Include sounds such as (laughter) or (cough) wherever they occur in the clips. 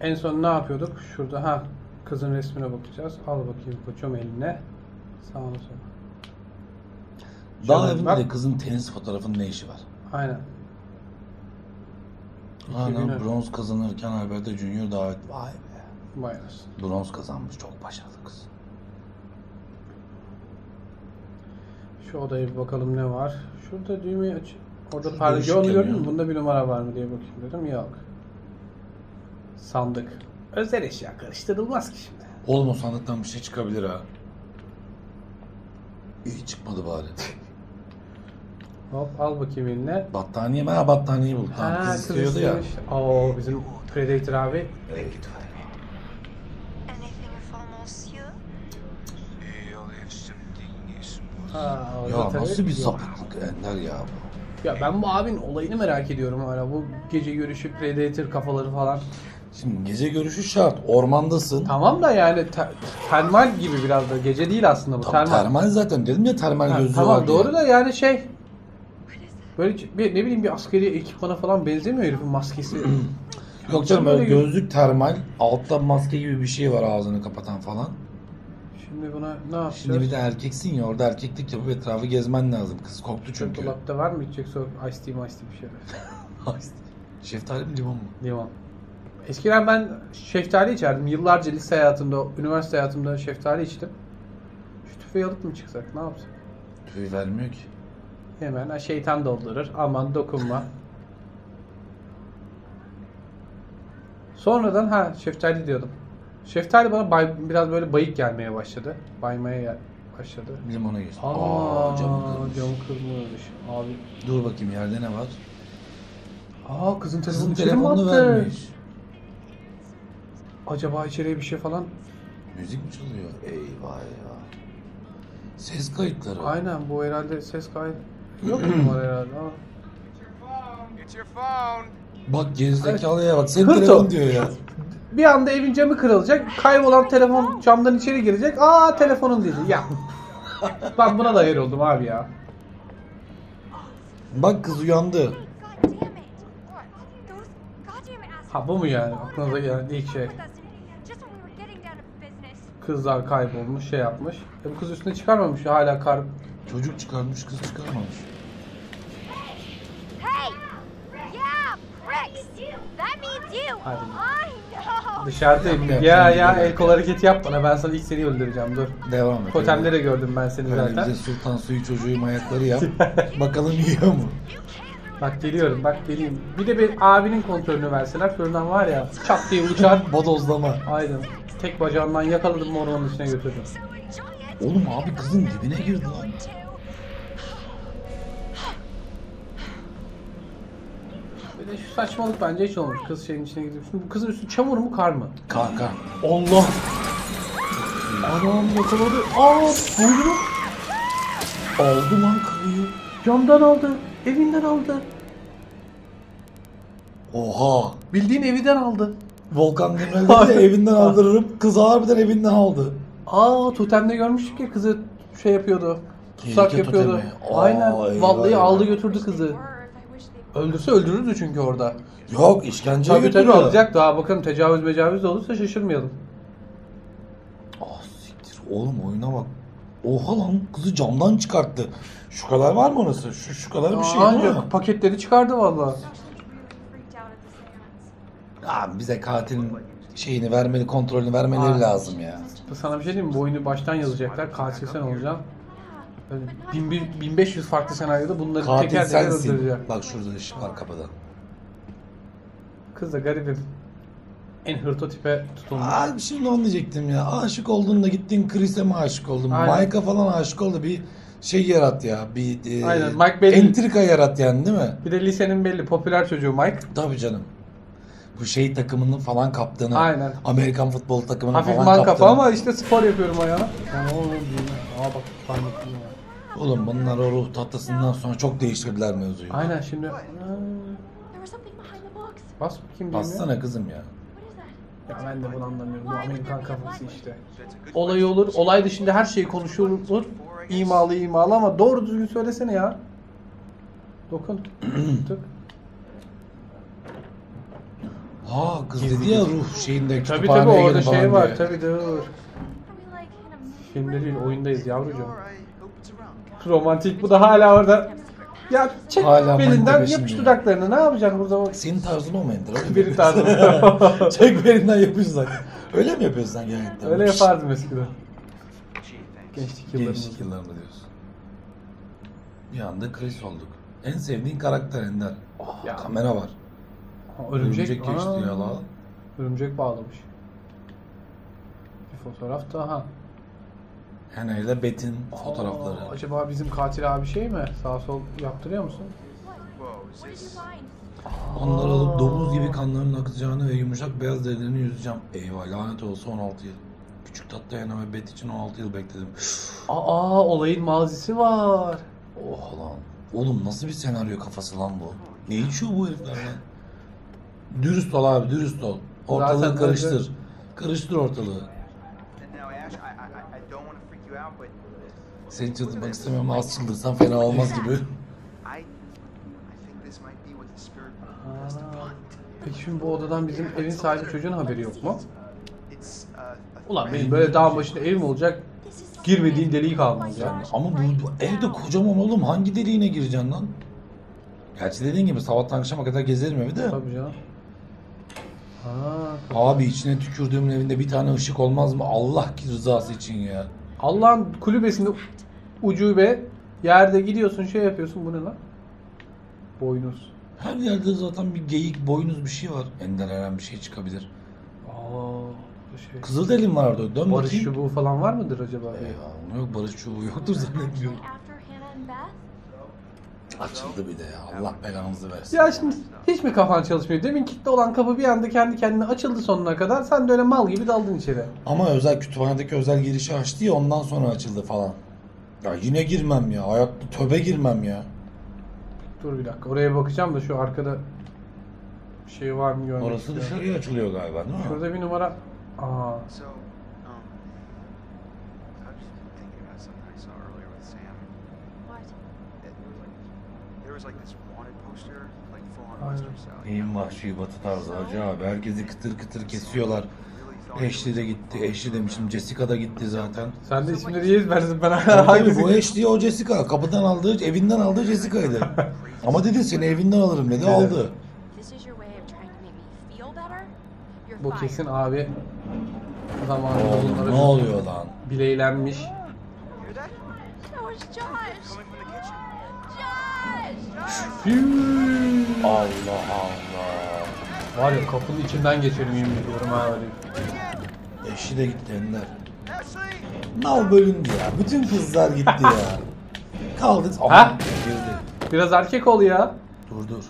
En son ne yapıyorduk? Şurada ha kızın resmine bakacağız. Al bakayım koçum eline. Sağ ol. Daha Şöyle evinde de kızın tenis fotoğrafının ne işi var? Aynen. Aynen bronz kazanırken Alberto Junior davet. Vay be. Vay anasını. Bronz kazanmış. Çok başarılı kız. Şu odaya bir bakalım ne var. Şurada düğmeyi aç. Orada onu gördün mü? Bunda bir numara var mı diye bakayım dedim. Yok. Sandık. Özel eşya karıştırılmaz ki şimdi. Oğlum o sandıktan bir şey çıkabilir ha. İyi çıkmadı bari. Hop al bakayım eline. Battaniye ben ha, battaniyeyi buldum. Tamam, kız istiyordu ya. istemiş. Oo bizim Predator abi. Anything for monsieur? Orada Ya tabii nasıl bir sapıklık Ender ya bu. Ya ben bu abinin olayını merak ediyorum hala. Bu gece görüşü Predator kafaları falan. Şimdi gece görüşü şart. Ormandasın. Tamam da yani te- termal gibi biraz da. Gece değil aslında bu. Tam termal. termal zaten dedim ya termal Ha, gözlüğü tamam var doğru diye. da yani şey böyle bir, ne bileyim bir askeri ekipmana falan benzemiyor herifin maskesi. (clears throat) Yok canım Böyle öyle gözlük termal. Altta maske gibi bir şey var ağzını kapatan falan. Şimdi buna ne yapacağız? Şimdi bir de erkeksin ya orada erkeklik yapıp etrafı gezmen lazım. Kız korktu Çünkü dolapta var mı içecek soğuk ice tea ice tea bir şeyler. (laughs) Şeftali mi limon mu? Limon. Eskiden ben şeftali içerdim. Yıllarca lise hayatımda, üniversite hayatımda şeftali içtim. Şu tüfeği alıp mı çıksak? Ne yapsak? Tüy vermiyor ki. Hemen ha, şeytan doldurur. Aman dokunma. Sonradan ha şeftali diyordum. Şeftali bana bay- biraz böyle bayık gelmeye başladı. Baymaya gel- başladı. Limona geç. Aa, Aa, camı kırmış. Cam kırmış. Abi. Dur bakayım yerde ne var? Aa kızın telefonu Kızın telefonunu vermiş. Acaba içeriye bir şey falan? Müzik mi çalıyor? Eyvah ya. Ses kayıtları. Aynen bu herhalde ses kaydı. (clears throat) Yok mu var herhalde? Phone. Bak gerizekalıya bak. Senin Hırt telefon diyor ya. (laughs) Bir anda evin camı kırılacak. Kaybolan telefon camdan içeri girecek. Aa telefonun dedi. Ya. (laughs) ben buna da yer oldum abi ya. Bak kız uyandı. Ha bu mu yani? Aklınıza gelen ilk şey. Kızlar kaybolmuş, şey yapmış. E bu kız üstüne çıkarmamış ya hala kar. Çocuk çıkarmış kız çıkarmamış. Hey! Yeah, pricks! That means you! Hadi. Dışarıdayım. Yap, Ya yap, ya yap. el kol hareketi yap bana. Ben sana ilk seni öldüreceğim. Dur. Devam et. Totemde de gördüm ben seni Böyle zaten. bize sultan suyu çocuğu manyakları yap. Bakalım yiyor mu? Bak geliyorum bak geleyim. Bir de bir abinin kontrolünü verseler fırından var ya çat diye uçar. (laughs) Bodozlama. Aynen. Tek bacağından yakaladım mı ormanın içine götürdüm. Oğlum abi kızın dibine girdi lan. Bir de şu saçmalık bence hiç olmamış. Kız şeyin içine gidip. Şimdi bu kızın üstü çamur mu kar mı? Kanka. Allah! Anam yakaladı. Aa buyurun. Aldı lan kıyı. Camdan aldı. Evinden aldı. Oha. Bildiğin evinden aldı. Volkan Demirel'i de evinden aldırırım. Kız harbiden evinden aldı. Aa totemde görmüştük ya kızı şey yapıyordu. Tutsak Tehlike yapıyordu. totemi. Aa, Aynen. eyvah, Vallahi eyvah. aldı götürdü kızı. Öldürse öldürürdü çünkü orada. Yok işkenceye Tabii tabii götürüyor. alacak daha bakın tecavüz mecavüz de olursa şaşırmayalım. Ah siktir oğlum oyuna bak. Oha lan kızı camdan çıkarttı. Şu kadar var mı orası? Şu, şu kadar bir şey değil mi? Ancak paketleri çıkardı valla. Abi bize katilin şeyini vermeli, kontrolünü vermeleri Aa. lazım ya. Sana bir şey diyeyim mi? Bu oyunu baştan yazacaklar. Katil sen olacaksın. Böyle bin bir- 1500 farklı senaryoda bunları Katil teker teker sensin. öldürecek. Bak şurada ışık var kapıda. Kız da garibim. En hırto tipe tutulmuş. Abi şimdi onu diyecektim ya. Aşık oldun da gittin Chris'e mi aşık oldun? Aynen. Mike'a falan aşık oldu. Bir şey yarat ya. Bir e, Aynen, Mike belli- entrika yarat yani değil mi? Bir de lisenin belli popüler çocuğu Mike. Tabii canım. Bu şey takımının falan kaptığını. Aynen. Amerikan futbol takımının Hafif falan man kaptığını. kafa ama işte spor yapıyorum ayağına. Yani oğlum. Aa bak parmak ya. Oğlum bunlar o ruh tatlısından sonra çok değiştirdiler mevzuyu. Aynen şimdi. Box. Bas bakayım diyeyim ya. Bassana kızım ya. Ya ben de bunu anlamıyorum. Bu Amerikan kafası işte. Olay olur. Olay dışında her şey konuşulur. İmalı imalı ama doğru düzgün söylesene ya. Dokun. (clears throat) Tık. Ha kız dedi ya ruh şeyinde Tabi kütüphaneye tabi orada gelin falan şey var diye. tabi dur. Are we like in a movie? Filmde değil oyundayız yavrucuğum. Romantik bu da hala orada. Ya çek Hala belinden manita yapış peşinde. dudaklarını ne yapacaksın burada bak. Senin tarzın o mu Ender? Öyle (laughs) mi Biri yapıyorsun? tarzı. (laughs) Çek belinden yapış zaten. Öyle mi yapıyorsun sen gerçekten? Öyle yapardım eskiden. Gençlik yıllarımızda. Gençlik yıllarında diyorsun. Bir anda Chris olduk. En sevdiğin karakter Ender. Ya. Kamera var. Ha, Örümcek, Örümcek geçti Aa, ya la. Örümcek bağlamış. Bir fotoğraf daha. Hannah ile Bet'in Aa, fotoğrafları. acaba bizim katil abi şey mi? Sağ sol yaptırıyor musun? Onları alıp domuz gibi kanlarının akacağını ve yumuşak beyaz derilerini yüzeceğim. Eyvah lanet olsa 16 yıl. Küçük tatlı Hannah ve Bet için 16 yıl bekledim. Aa olayın mazisi var. Oha lan. Oğlum nasıl bir senaryo kafası lan bu? Ne içiyor bu herifler lan? Dürüst ol abi dürüst ol. Ortalığı Zaten karıştır. önce- Karıştır ortalığı. Seni çıldırmak istemiyorum ama az çıldırsan fena olmaz gibi. Aa, Peki şimdi bu odadan bizim evin sahibi çocuğun haberi yok mu? Uh, Ulan benim böyle dağın başında evim olacak. Girmediğin deliği kalmaz yani. Ama bu, bu evde kocaman oğlum hangi deliğine gireceksin lan? Gerçi dediğin gibi sabahtan akşama kadar gezerim evi de. Tabii canım. Ha, Abi içine tükürdüğümün evinde bir tane ışık olmaz mı? Allah rızası için ya. Allah'ın kulübesinde ucube yerde gidiyorsun şey yapıyorsun bu ne lan? Boynuz. Her yerde zaten bir geyik, boynuz bir şey var. Ender her an bir şey çıkabilir. Aa, şey. Kızıl delim var orada. Dön Barış bakayım. çubuğu falan var mıdır acaba? Ee, yok barış çubuğu yoktur zannetmiyorum. Açıldı bir de ya. Allah belanızı versin. Ya şimdi hiç mi kafan çalışmıyor? Demin kilitli olan kapı bir anda kendi kendine açıldı sonuna kadar. Sen de öyle mal gibi daldın içeri. Ama özel kütüphanedeki özel girişi açtı ya ondan sonra açıldı falan. Ya yine girmem ya. Hayatta töbe girmem ya. Dur bir dakika. Oraya bakacağım da şu arkada bir şey var mı görmek Orası istiyorum. dışarıya açılıyor galiba değil mi? Şurada bir numara. Aa. So, Aynen. Neyin vahşi batı tarzı hacı abi. Herkesi kıtır kıtır kesiyorlar. Ashley de gitti. Ashley demişim. Jessica da gitti zaten. Sen de isimleri iyi ezberledin. Ben hangisi? bu Ashley o Jessica. Kapıdan aldığı, evinden aldığı Jessica'ydı. (laughs) Ama dedi seni evinden alırım dedi. Aldı. This is your way of trying to make me feel better? You're Bu fired. kesin abi zamanında Oğlum bunları ne oluyor lan? bileylenmiş. Allah Allah. Var ya kapının içinden geçerim yemin ediyorum ha öyle. Eşi de gitti Ender. Nal bölündü ya. Bütün kızlar gitti ya. (laughs) Kaldık. Ama Ha? girdi. Biraz erkek ol ya. Dur dur.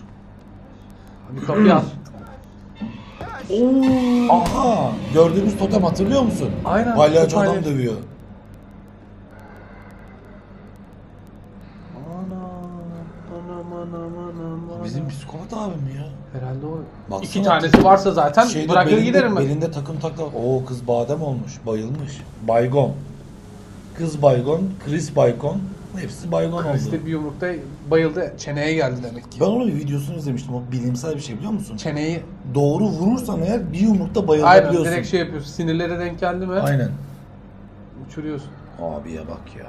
Bir kapıyı aç. Aha! Gördüğümüz totem hatırlıyor musun? Aynen, Palyaço palya- adam dövüyor. Anam anam anam anam. Bizim mi ya? Herhalde o. Baksana. İki tanesi varsa zaten Şeyde bırakır belinde, giderim ben. Belinde takım takla. Oo kız badem olmuş. Bayılmış. Baygon. Kız baygon. Chris baygon. Hepsi baygon oldu. İşte bir yumrukta bayıldı. Çeneye geldi demek ki. Ben onun bir videosunu izlemiştim. O bilimsel bir şey biliyor musun? Çeneyi Doğru vurursan eğer bir yumrukta aynen bayılabiliyorsun. direkt şey yapıyorsun. Sinirlere denk geldi mi Aynen. uçuruyorsun. Abiye bak ya.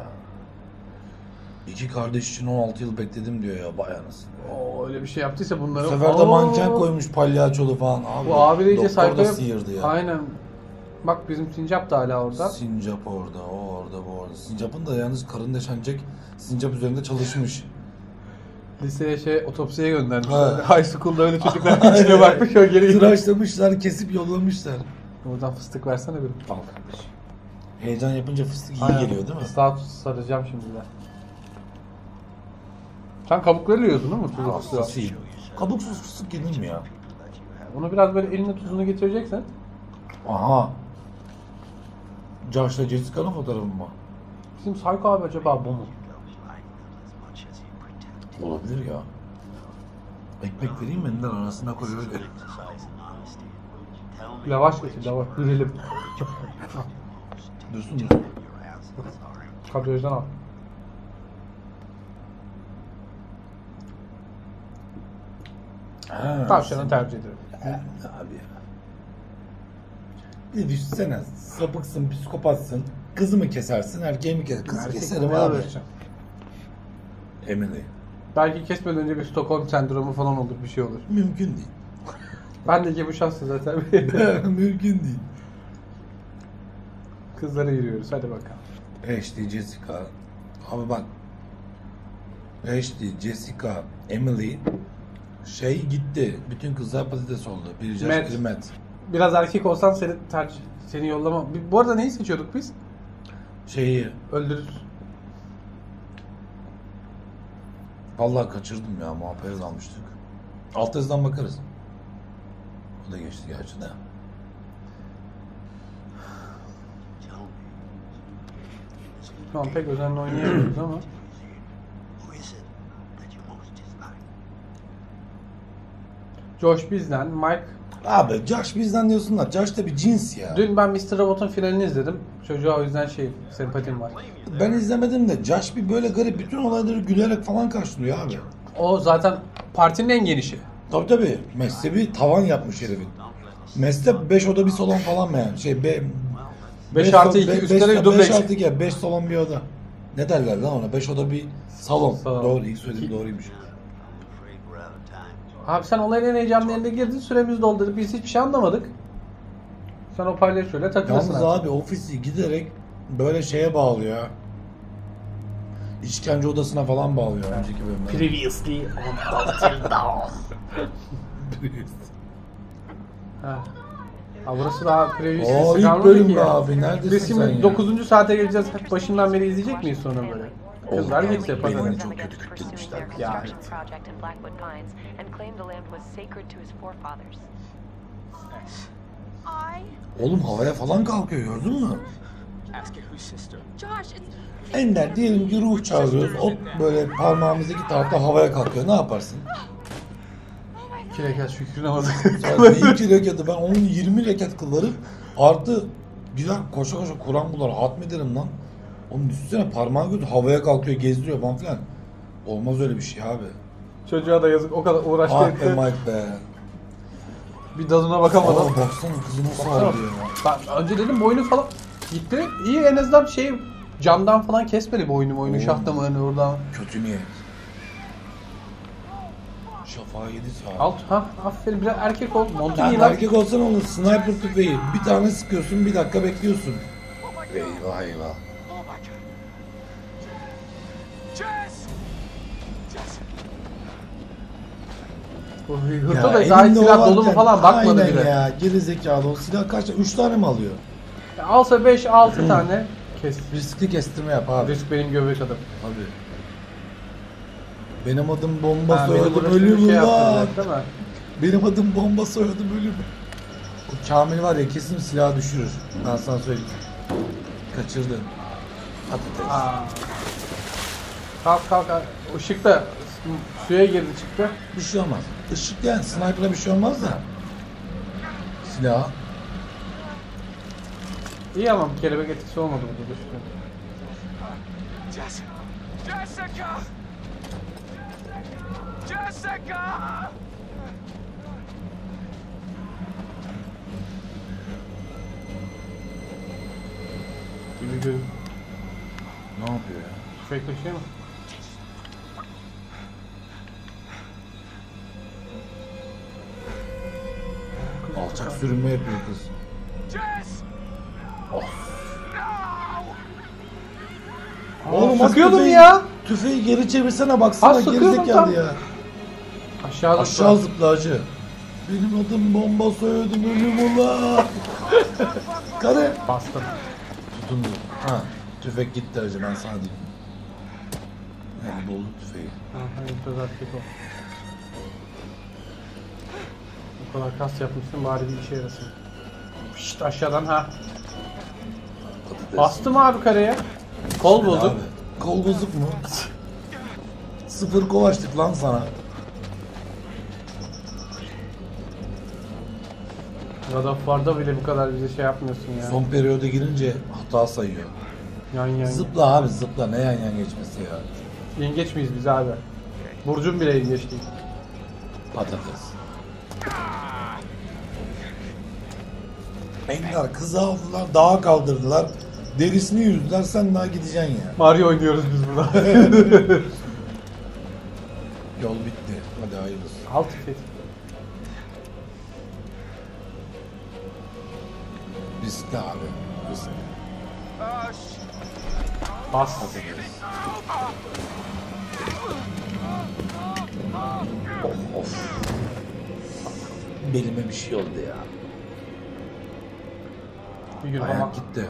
İki kardeş için 16 yıl bekledim diyor ya bayağı nasıl. Oo, öyle bir şey yaptıysa Bu bunları... sefer de Oo! manken koymuş palyaçolu falan. Abi, Bu abi de iyice doktor da yap- sıyırdı ya. Aynen. Bak bizim Sincap da hala orada. Sincap orada, o orada, bu orada. Sincap'ın da yalnız karın deşenecek Sincap üzerinde çalışmış. Liseye şey otopsiye göndermiş. Ha. (laughs) High school'da öyle çocuklar (laughs) içine bakmış o geri gidiyor. Tıraşlamışlar, kesip yollamışlar. Buradan fıstık versene bir. Al kardeşim. Heyecan yapınca fıstık iyi Aynen. geliyor değil mi? Fıstığa saracağım şimdi de. Sen kabukları yiyorsun değil mi? Tuzlu fıstığı. Hastasıyım. Kabuksuz fıstık yenir mi ya? Onu biraz böyle eline tuzunu getireceksen. Aha. Josh'la Jessica'nın fotoğrafı mı? Bizim Psycho abi acaba bu mu? Olabilir ya. Ekmek vereyim mi? Ender arasına koy öyle. Lavaş getir, lavaş. Güzelim. Dursun dursun. Kadrajdan al. Ha, Tavşanı tercih ederim. Ha, abi ya. Bir de düşünsene sapıksın, psikopatsın. Kızı mı kesersin, erkeği mi kesersin? Kızı Erkek keserim abi. Emily. Belki kesmeden önce bir Stockholm sendromu falan olur bir şey olur. Mümkün değil. Bendeki bu şansı zaten. (laughs) Mümkün değil. Kızlara yürüyoruz hadi bakalım. Ashley, Jessica. Abi bak. Ashley, Jessica, Emily şey gitti. Bütün kızlar patates oldu. Bir. Josh, biri Matt. Biraz erkek olsan seni tercih seni yollama. Bu arada neyi seçiyorduk biz? Şeyi Öldürür. vallahi kaçırdım ya. Muhabbete dalmıştık. Alt yazıdan bakarız. O da geçti gerçi de. Şu an pek özenle oynayamıyoruz ama. Josh bizden, Mike. Abi Josh bizden diyorsun da Josh da bir cins ya. Dün ben Mr. Robot'un finalini izledim. Çocuğa o yüzden şey, sempatim var. Ben izlemedim de Josh bir böyle garip bütün olayları gülerek falan karşılıyor abi. O zaten partinin en genişi. Tabii tabii. Mesle bir tavan yapmış herifin. Mesle 5 oda bir salon falan mı yani? Şey be, 5 artı 2 üstüne bir dubleks. 5 artı 2 5 salon bir oda. Ne derler lan ona? 5 oda bir salon. Salon. Doğru iyi söyledim doğruymuş. Abi sen olayın en heyecanlı yerine girdin, süremiz doldu. Biz hiçbir şey anlamadık. Sen o palyaçoyla takılırsın. Yalnız abi ofisi giderek böyle şeye bağlıyor. İşkence odasına falan bağlıyor önceki bölümde. Previously on Until Dawn. Ha. Ha burası daha previously Oo ilk kalmadı bölüm ki be ya. abi neredesin Biz sen şimdi ya? 9. saate geleceğiz. Başından beri izleyecek miyiz sonra böyle? Kızlar benim pazara. çok kötü kütlemişler. Ya. construction project in Blackwood Pines and claimed the land was sacred to his forefathers. I. Oğlum havaya falan kalkıyor gördün mü? Ask her whose sister. Josh, it's. Ender diyelim ki ruh çağırıyoruz. O böyle parmağımızdaki tahta havaya kalkıyor. Ne yaparsın? İki rekat şükür namazı. Sadece iki rekatı ben onun 20 rekat kılarım. Artı gider koşa koşa Kur'an bular hatmederim lan. Onun üstüne parmağı götür havaya kalkıyor gezdiriyor falan filan. Olmaz öyle bir şey abi. Çocuğa da yazık o kadar uğraştı Ah etti. Mike be. Bir tadına Aa, bakamadan. baksana kızı nasıl Baksana. ağlıyor ya. Ben önce dedim boynu falan gitti. İyi en azından şey camdan falan kesmedi boynu boynu Oo. şah damarını oradan. Kötü niyet. Şafağı yedi saat. Alt ha aferin biraz erkek ol. Montu Sen giy lan. erkek olsan olur. Sniper tüfeği. Bir tane sıkıyorsun bir dakika bekliyorsun. Eyvah eyvah. Bu Hırta da elinde silah dolu mu falan bakmadı Aynen bile. ya geri zekalı o silah kaç tane? 3 tane mi alıyor? Alsa 5-6 tane kes. Riskli kestirme yap abi. Risk benim göbek adım. Abi. Benim adım bomba Ha, beni soyadım burası ölüm bir şey ulan. yaptıracak değil mi? Benim adım bomba soyadım ölüm. O Kamil var ya kesin silahı düşürür. Ben sana söyleyeyim. Kaçırdı. Patates. Aa. Kalk kalk. Işık da suya girdi çıktı. Bir şey olmaz. Işık yani sniper'a bir şey olmaz da. Silah. İyi ama bir kelebek etkisi olmadı burada düştü. Jess! Jessica! Jessica! Gibi gibi. Ne yapıyor ya? Tüfekle şey mi? Sürünme yapıyor kız. Oğlum az sıkıyordum tüfeği- ya. Tüfeği geri çevirsene baksana Az sıkıyordum zekalı tam. ya. Aşağı Aşağı zıpla acı. Benim adım bomba soyadım ölüm ulan. (laughs) Karı. Bastım. Tutundu. Ha. Tüfek gitti acı ben sana diyeyim. Yani bulduk tüfeği. Ha, söz erkek o. kadar kas yapmışsın bari bir işe yarasın. Şşt aşağıdan ha. Bastım abi kareye. Kol bulduk. Abi, Kol bozuk mu? Sıfır kol açtık lan sana. God of War'da bile bu kadar bize şey yapmıyorsun ya. Son periyoda girince hata sayıyor. Yan yan. Zıpla abi zıpla ne yan yan geçmesi ya. Yengeç miyiz biz abi? Burcun bile yengeç değil. Patates. Ender kızı aldılar, dağa kaldırdılar. Derisini yüzdüler, sen daha gideceksin ya. Mario oynuyoruz biz burada. (laughs) Yol bitti. Hadi hayırlısı. Alt tüfek. Riskli abi. Riskli. Bas. Of of. Belime bir şey oldu ya. Bir gün. Ayak gitti.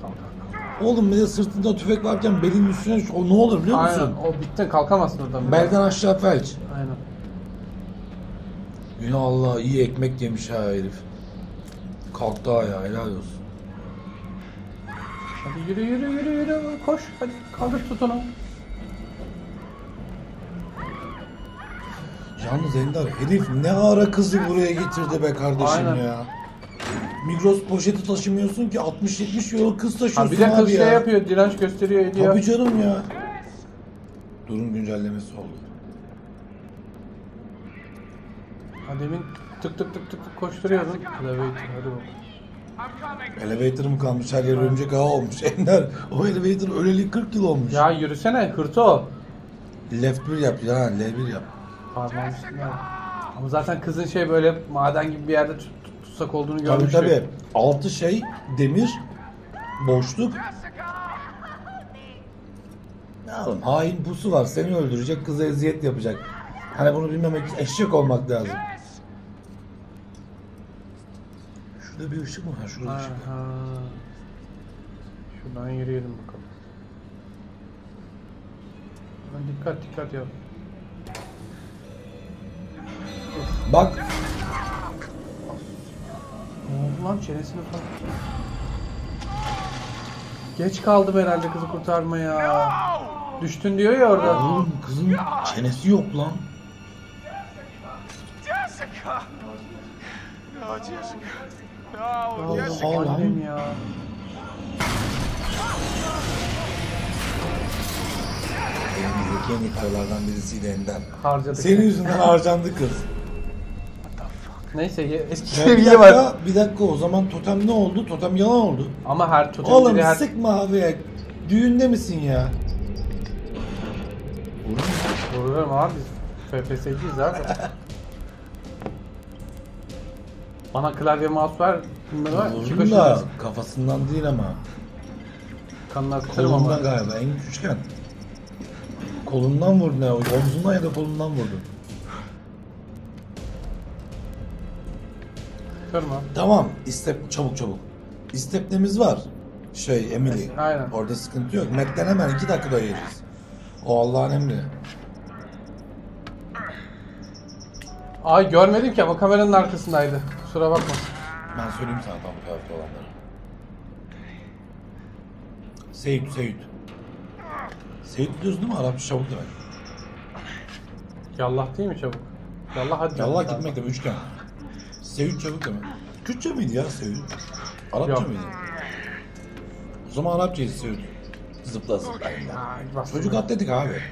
Kalk, kalk, kalk. Oğlum bir de sırtında tüfek varken belin üstüne o ne olur biliyor musun? Aynen. O bitti kalkamazsın oradan. Belden aşağı felç. Aynen. Yine Allah iyi ekmek yemiş ha herif. Kalktı ayağa helal olsun. Hadi yürü yürü yürü yürü. Koş. Hadi kaldır tut onu. Yalnız Ender herif ne ara kızı buraya getirdi be kardeşim Aynen. ya. Migros poşeti taşımıyorsun ki 60-70 euro kız Ha, taşıyorsun bir de kız abi şey ya. yapıyor. Direnç gösteriyor ediyor. Tabii canım ya. Durum güncellemesi oldu. Ha, demin tık tık tık tık tık koşturuyordun. Elevator hadi bakalım. Elevator mı kalmış her yer örümcek ağı olmuş. (laughs) Ender o elevator öleli 40 yıl olmuş. Ya yürüsene hırtı o. Left 1 yap ya L1 yap. Parmağın üstünde. Ama zaten kızın şey böyle maden gibi bir yerde tut- tut- tutsak olduğunu Tabii görmüştük. tabii. Altı şey demir boşluk. Ne yapalım hain pusu var seni öldürecek kıza eziyet yapacak. Hani bunu bilmemek için eşek olmak lazım. Şurada bir ışık mı var? Şurada ışık. var. Şuradan yürüyelim bakalım. Lan dikkat dikkat yap. Bak Ne oldu lan çenesini falan. Geç kaldım herhalde kızı kurtarmaya. Düştün diyor ya orada. oğlum kızın çenesi yok lan. Jessica! No, Jessica. No, Ya Jessica. Annem ya. En iyi paralardan birisiydi Ender. Harcadık. Senin yüzünden harcandı kız. Neyse eski Ya bir seviye var. dakika, bir dakika o zaman totem ne oldu? Totem yalan oldu. Ama her totem Oğlum biri her... sıkma abi. Düğünde misin ya? Vururum abi biz. FPS'ciyiz abi. Bana klavye mouse ver. Bunları var. İki Vurdum da kaşın kafasından değil ama. kanını akıtırım ama. Kolundan galiba en küçükken. Kolundan vurdu ne? Omzundan ya da kolundan vurdu. Kırma. Tamam. istep çabuk çabuk. İstepnemiz var. Şey Emily. Aynen. Orada sıkıntı yok. Mac'den hemen iki dakikada yeriz. O Allah'ın emri. Ay görmedim ki ama kameranın arkasındaydı. Kusura bakma. Ben söyleyeyim sana tam bu tarafta olanları. Seyit, Seyit. Seyit diyoruz değil mi? Arapça çabuk demek. Yallah değil mi çabuk? Yallah hadi. Yallah gitmek demek, üçgen. Seyit çabuk demek. Kürtçe miydi ya Seyit? Arapça Yok. mıydı? O zaman Arapçaydı Seyit. Zıpla zıpla. ya. Çocuk atletik abi.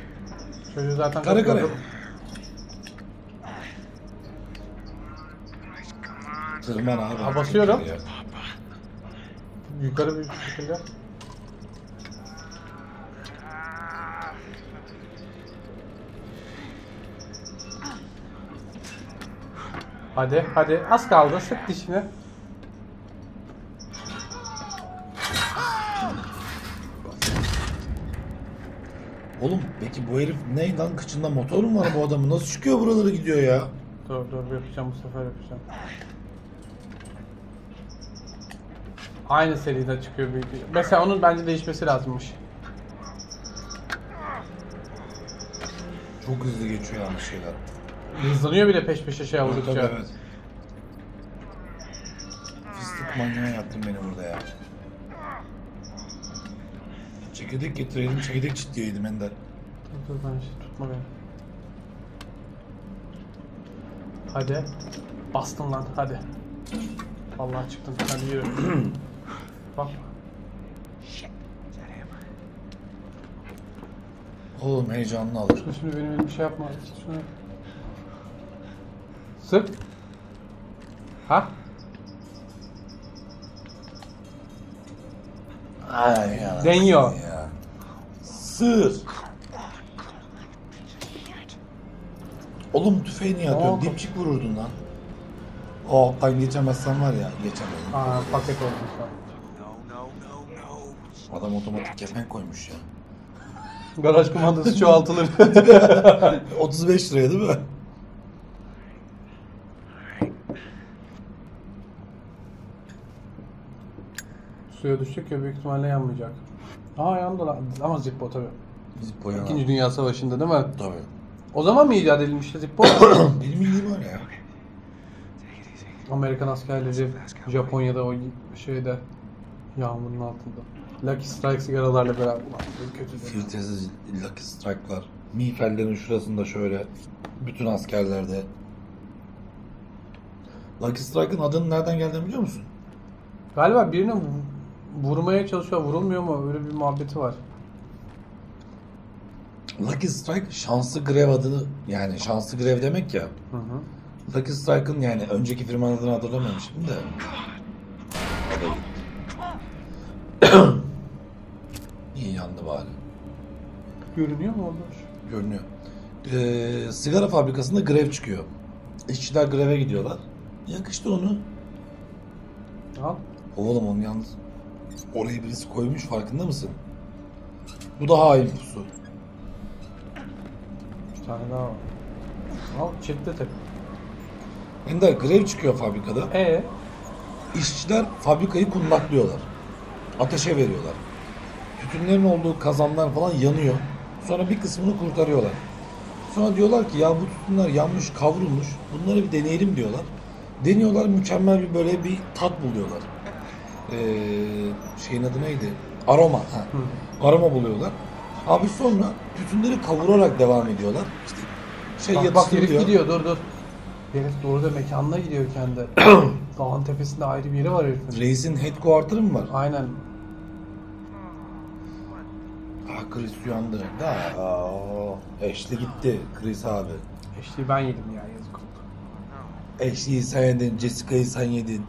Çocuğu zaten Kare kare. Tırman abi. Ha, basıyorum. Yukarı bir şekilde. Hadi hadi az kaldı sık dişini. Oğlum peki bu herif ne lan kıçında motor mu var bu adamın? Nasıl çıkıyor buraları gidiyor ya? Dur dur yapacağım bu sefer yapacağım. Aynı seride çıkıyor büyük. Mesela onun bence değişmesi lazımmış. Çok hızlı geçiyor yanlış şeyler. Hızlanıyor bile peş peşe şey Tabii vurdukça. tabii evet. Fıstık manyağı yaptın beni burada ya. Çekirdek getirelim, çekirdek çitleyeydim Ender. Dur dur ben şey tutma beni. Hadi. Bastım lan hadi. Vallahi çıktım hadi yürü. (clears throat) Bak. Oğlum heyecanlı alır. Şimdi benim elim şey yapma. Şunu. Sık. Ha? Ay ya. Deniyor. Ya. Sır. Oğlum tüfeği niye atıyorsun? oldu? Dipçik vururdun lan. O alttan geçemezsen var ya geçemedin. Aa paket no, no, no. Adam otomatik kefen koymuş ya. Garaj kumandası (laughs) çoğaltılır. (laughs) 35 liraya değil mi? Suya düşecek ya büyük ihtimalle yanmayacak. Aa yandı lan. Ama Zippo tabii. Zippo ya. İkinci Dünya Savaşı'nda değil mi? Tabii. O zaman mı icat edilmişti Zippo? (coughs) Benim bildiğim öyle ya. Amerikan askerleri Japonya'da o şeyde yağmurun altında. Lucky Strike sigaralarla beraber. Kötü. Filtresiz Lucky Strike'lar. Miğferlerin şurasında şöyle. Bütün askerlerde. Lucky Strike'ın adının nereden geldiğini biliyor musun? Galiba birini vu- vurmaya çalışıyor, vurulmuyor mu? Öyle bir muhabbeti var. Lucky Strike şanslı grev adını yani şanslı grev demek ya. Hı hı. Lucky Strike'ın yani önceki firmanın adını hatırlamıyorum şimdi de. (coughs) İyi yandı bari. Görünüyor mu orada? Görünüyor. Ee, sigara fabrikasında grev çıkıyor. İşçiler greve gidiyorlar. Yakıştı onu. Al. Oğlum onu yalnız oraya birisi koymuş farkında mısın? Bu da hain pusu. Bir tane daha var. Al çekte tek. Ender grev çıkıyor fabrikada. E İşçiler fabrikayı kundaklıyorlar. Ateşe veriyorlar. Tütünlerin olduğu kazanlar falan yanıyor. Sonra bir kısmını kurtarıyorlar. Sonra diyorlar ki ya bu tütünler yanmış, kavrulmuş. Bunları bir deneyelim diyorlar. Deniyorlar mükemmel bir böyle bir tat buluyorlar. Ee, şeyin adı neydi? Aroma. Ha. Aroma buluyorlar. Abi sonra tütünleri kavurarak devam ediyorlar. İşte şey bak, bak herif gidiyor dur dur. Herif doğru da mekanına gidiyor kendi. (coughs) Dağın tepesinde ayrı bir yeri var herifin. Reis'in headquarter'ı mı var? Aynen. Ah Chris uyandı. Da, Ashley gitti Chris abi. Eşliği ben yedim ya yazık oldu. Ashley'i sen yedin, Jessica'yı sen yedin.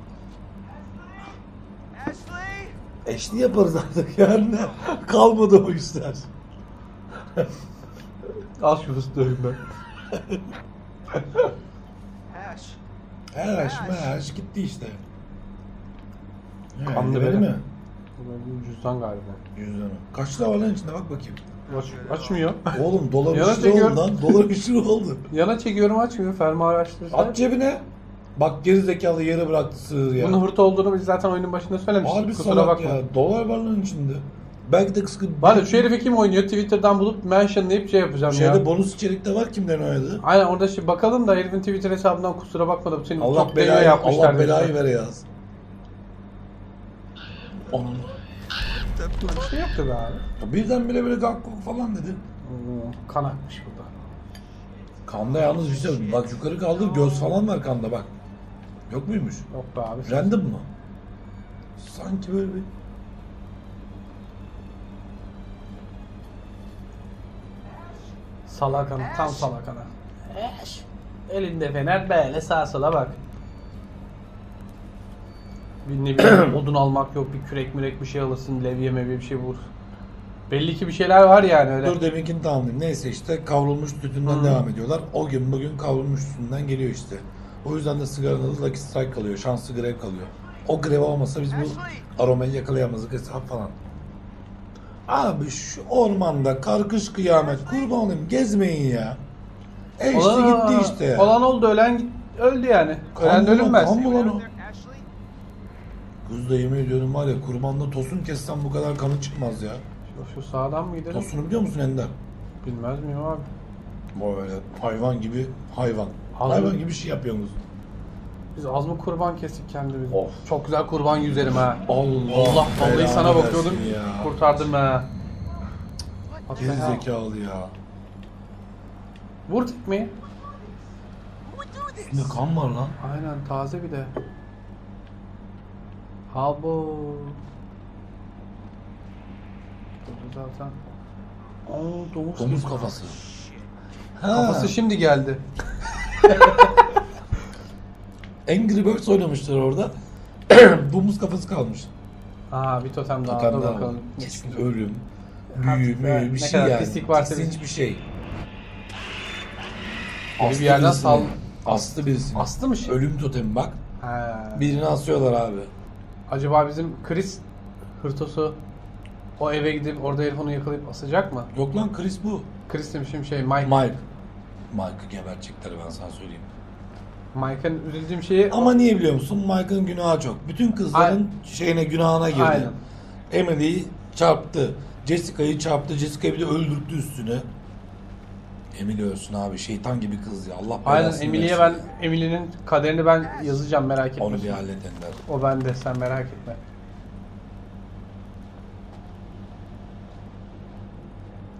Ashley yaparız artık yani. Kalmadı o işler. Al şu fıstığım ben. Ash. Her aş, her aş gitti işte. Kanlı Kandı beni. mi? Bu cüzdan galiba. Cüzdanı. Kaç lira var lan içinde bak bakayım. Aç, açmıyor. Oğlum dolar Yana 3 lira çekiyorum. oldu lan. Dolar 3 lira oldu. (laughs) Yana çekiyorum açmıyor. Fermuar açtırırsa. At cebine. Bak geri zekalı yere bıraktı sığır ya. Bunun hırta olduğunu biz zaten oyunun başında söylemiştik. Harbi Kusura salak bakma. ya. Dolar var lan içinde. Belki de kıskı... Ya şu herifi kim oynuyor? Twitter'dan bulup mentionlayıp şey yapacağım Şeyde ya. bonus içerikte var kimlerin oynadığı. Aynen orada şimdi bakalım da herifin Twitter hesabından kusura bakma da senin Allah çok belayı belayı, yapmışlar. Allah belayı vere yaz. Onun. Bir şey yoktu be abi. Birdenbire böyle gak guk falan dedi. Oo, kan akmış burada. Kanda yalnız bir şey Bak yukarı kaldır göz falan var kanda bak. Yok muymuş? Yok be abi. Random mı? Sanki böyle bir... Salak ana. Tam salak ana. Eş. Elinde fener böyle sağa sola bak. Bir ne bileyim (clears throat) odun almak yok bir kürek mürek bir şey alırsın levye mevye bir şey vur. Belli ki bir şeyler var yani öyle. Dur deminkini tamamlayayım. Neyse işte kavrulmuş tütünden Hı. devam ediyorlar. O gün bugün kavrulmuş tütünden geliyor işte. O yüzden de sigaranın adı Lucky Strike kalıyor. Şanslı grev kalıyor. O grev olmasa biz bu aromayı yakalayamazdık hesap falan. Abi şu ormanda karkış kıyamet kurban olayım gezmeyin ya. E işte Olan- gitti işte ya. Olan oldu ölen öldü yani. Ölen de ölünmez. kan bulan o. Kız da yemin ediyorum var ya kurbanda tosun kessen bu kadar kanı çıkmaz ya. Şu, şu sağdan mı gidelim? Tosunu biliyor musun Ender? Bilmez miyim abi? Böyle hayvan gibi hayvan. Ağzı- Hayvan gibi şey yapıyorsunuz. Biz az mı kurban kestik kendimizi? Of. Çok güzel kurban yüzerim ha. Allah Allah vallahi belanı sana bakıyordum. versin ya. Kurtardım ha. Bak Geri zekalı ya. Vur tekmeyi. Ne kan var lan? Aynen taze bir de. Abo. Burada zaten. Oo domuz, Domuz kafası. Kafası şimdi geldi. (laughs) (laughs) Angry Birds oynamışlar orada. (clears throat) Domuz kafası kalmış. Aa bir totem daha. Totem Dur daha bakalım. Kesin ölüm, büyü, yani müyü bir ne şey kadar yani. pislik varsa Tiksinç bir şey. Aslı bir yerden birisini. sal- Aslı birisini. Aslı mı şey? Ölüm totemi bak. Ha. Birini asıyorlar abi. Acaba bizim Chris hırtosu o eve gidip orada herif onu yakalayıp asacak mı? Yok lan Chris bu. Chris demişim şey Mike. Mike. Mike'ı gebertecekler ben sana söyleyeyim. Mike'ın üzüldüğüm şeyi Ama niye biliyor musun? Mike'ın günahı çok. Bütün kızların şeyine günahına girdi. Aynen. Emily'yi çarptı. Jessica'yı çarptı. Jessica'yı bir de öldürttü üstüne. Emily ölsün abi. Şeytan gibi kız ya. Allah Aynen belasını Emily'ye ben versin. Emily'nin kaderini ben yazacağım merak etme. Onu bir halledenler. O bende sen merak etme.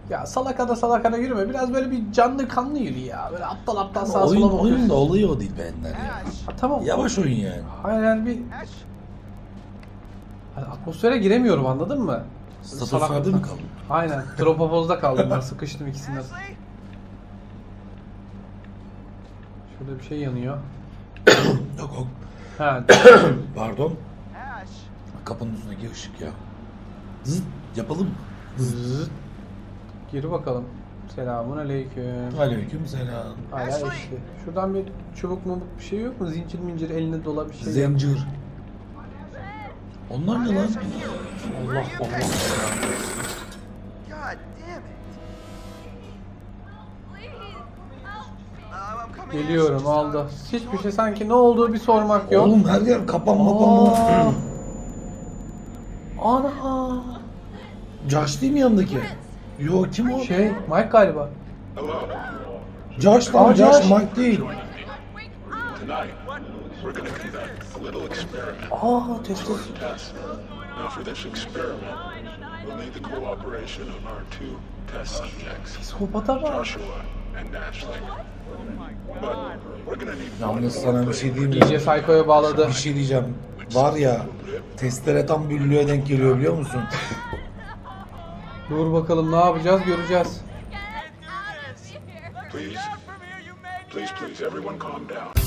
Ya salakada salakada yürüme. Biraz böyle bir canlı kanlı yürü ya. Böyle aptal aptal sağa oyun, sola bakıyorsun. oyun da olayı o değil benden ya. Ha, tamam. Yavaş oyun yani. Hayır yani bir hani atmosfere giremiyorum anladın mı? Statüsferde mi kaldın? Aynen. Tropopozda kaldım ben. Sıkıştım ikisinden. Şurada bir şey yanıyor. (coughs) Yok yok. Ha, (coughs) Pardon. Kapının üstündeki ışık ya. Zıt yapalım. Zıt. Gir bakalım. Selamun aleyküm. Aleyküm selam. Hala işte. Şuradan bir çubuk mumuk bir şey yok mu? Zincir mincir eline dola bir şey. Zemcir. Onlar ne lan? Allah Allah. God damn it. Please, help me. I'm coming. Geliyorum aldı. Hiçbir şey sanki ne olduğu bir sormak yok. Oğlum her yer kapanma Aa. kapanma. Ana. Josh değil mi yanındaki? Yo kim o? Şey Mike galiba. Josh lan Aa, Josh, Josh. Mike değil. Tonight, we're to conduct a little experiment. Aa testis. Test. Now, for this experiment, we'll need the cooperation of our two test subjects, Psikopata bak. Joshua and Ashley. But we're to need Yalnız sana bir şey diyeyim mi? İyice Psycho'ya bağladı. Bir şey diyeceğim. Var ya testere tam büllüğe denk geliyor biliyor musun? Dur bakalım ne yapacağız göreceğiz. Please, please, everyone calm down.